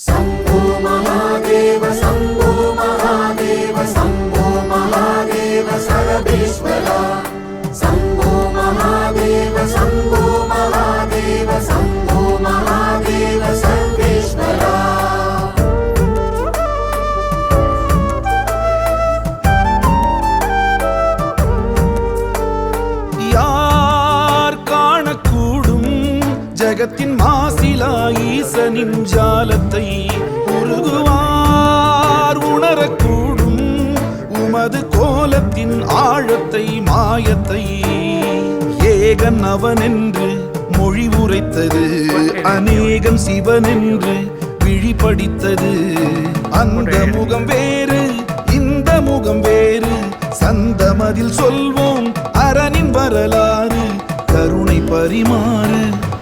Some ஜகத்தின் மாசிலா ஈசனின் ஜாலத்தை உருகுவார் உணரக்கூடும் உமது கோலத்தின் ஆழத்தை மாயத்தை. ஏகன் அவனென்று மொழி உரைத்தது அநேகம் சிவனென்று விழிபடித்தது அந்த முகம் வேறு இந்த முகம் வேறு சந்தமதில் சொல்வோம் அரணின் வரலாறு கருணை பரிமாறு.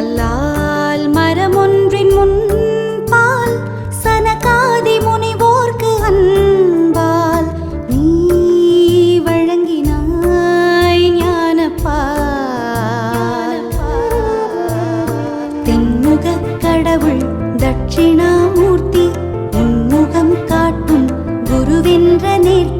கல்லால் மரமொன்றின் முன்பால் சனகாதி முனிவோர்க்கு அன்பால் நீ வழங்கினாய் ஞானப்பால் தென்முக கடவுள் தட்சிணாமூர்த்தி உன்முகம் காட்டும் குருவென்ற நேர்த்தி